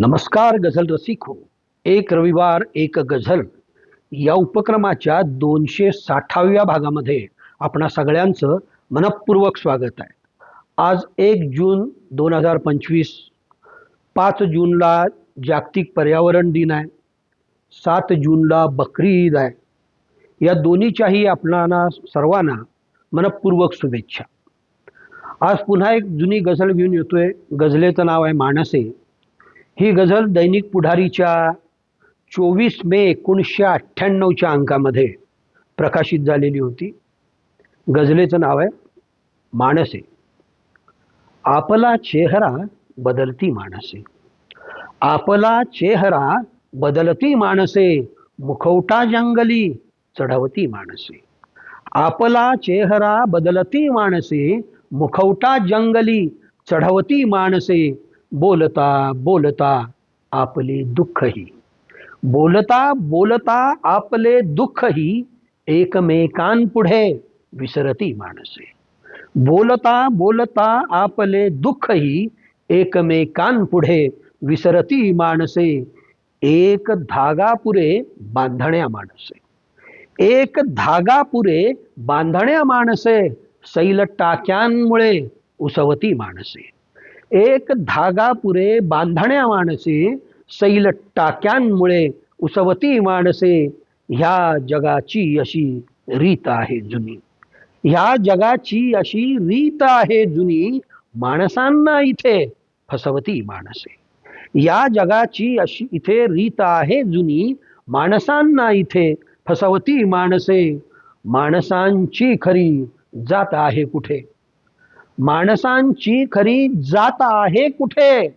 नमस्कार गझल रसिक. हो एक रविवार एक गझल. या उपक्रमाच्या दोनशे साठाव्या भागामध्ये आपणा सगळ्यांचं मनपूर्वक स्वागत आहे. आज एक जून दोन हजार पंचवीस पाच जूनला जागतिक पर्यावरण दिन आहे. सात जूनला बकरी ईद आहे. या दोन्हीच्याही आपणांना सर्वांना मनपूर्वक शुभेच्छा. आज पुन्हा एक जुनी गझल घेऊन येतोय. गझलेचं नाव आहे माणसे ही गझल दैनिक पुढारीच्या चोवीस मे एकोणीसशे अठ्ठ्याण्णवच्या अंकामध्ये प्रकाशित झालेली होती. गझलेचं नाव आहे माणसे. आपला चेहरा बदलती माणसे. आपला चेहरा बदलती माणसे. मुखवटा जंगली चढवती माणसे. आपला चेहरा बदलती माणसे. मुखवटा जंगली चढवती माणसे. बोलता बोलता आपले दुःखही बोलता बोलता आपले दुःखही एकमेकांपुढे विसरती माणसे. बोलता बोलता आपले दुःखही एकमेकांपुढे विसरती माणसे. एक धागा पुरे बांधण्या माणसे. एक धागा पुरे बांधण्या माणसे सैल टाक्यांमुळे उसवती माणसे. एक धागा पुरे बांधण्या माणसे सैल टाक्यांमुळे उसवती माणसे. ह्या जगाची अशी रीत आहे जुनी. ह्या जगाची अशी रीत आहे जुनी. माणसांना इथे फसवती माणसे. या जगाची अशी इथे रीत आहे जुनी. माणसांना इथे फसवती माणसे. माणसांची खरी जात आहे कुठे? माणसांची खरी जात आहे कुठे?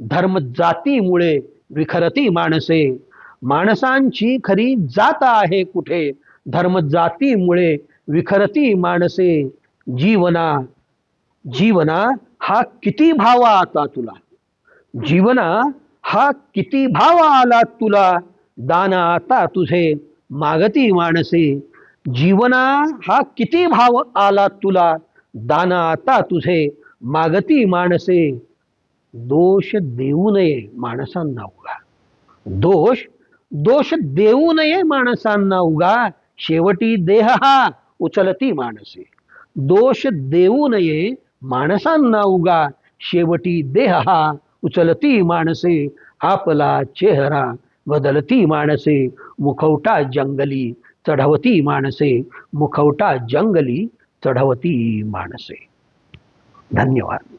धर्म जातीमुळे विखरती माणसे. माणसांची खरी जात आहे कुठे? धर्म जातीमुळे विखरती माणसे. जीवना जीवना हा किती भावा आता तुला? जीवना हा किती भाव आला तुला? दाना आता तुझे मागती माणसे. जीवना हा किती भाव आला तुला? दाना आता तुझे, मागती माणसे. दोष देऊ नये माणसांना उगा. दोष दोष देऊ नये माणसांना उगा. शेवटी देह हा उचलती माणसे. दोष देऊ नये माणसांना उगा. शेवटी देह हा उचलती माणसे. आपला चेहरा बदलती माणसे. मुखवटा जंगली चढवती माणसे. मुखवटा जंगली चढवती माणसे. धन्यवाद.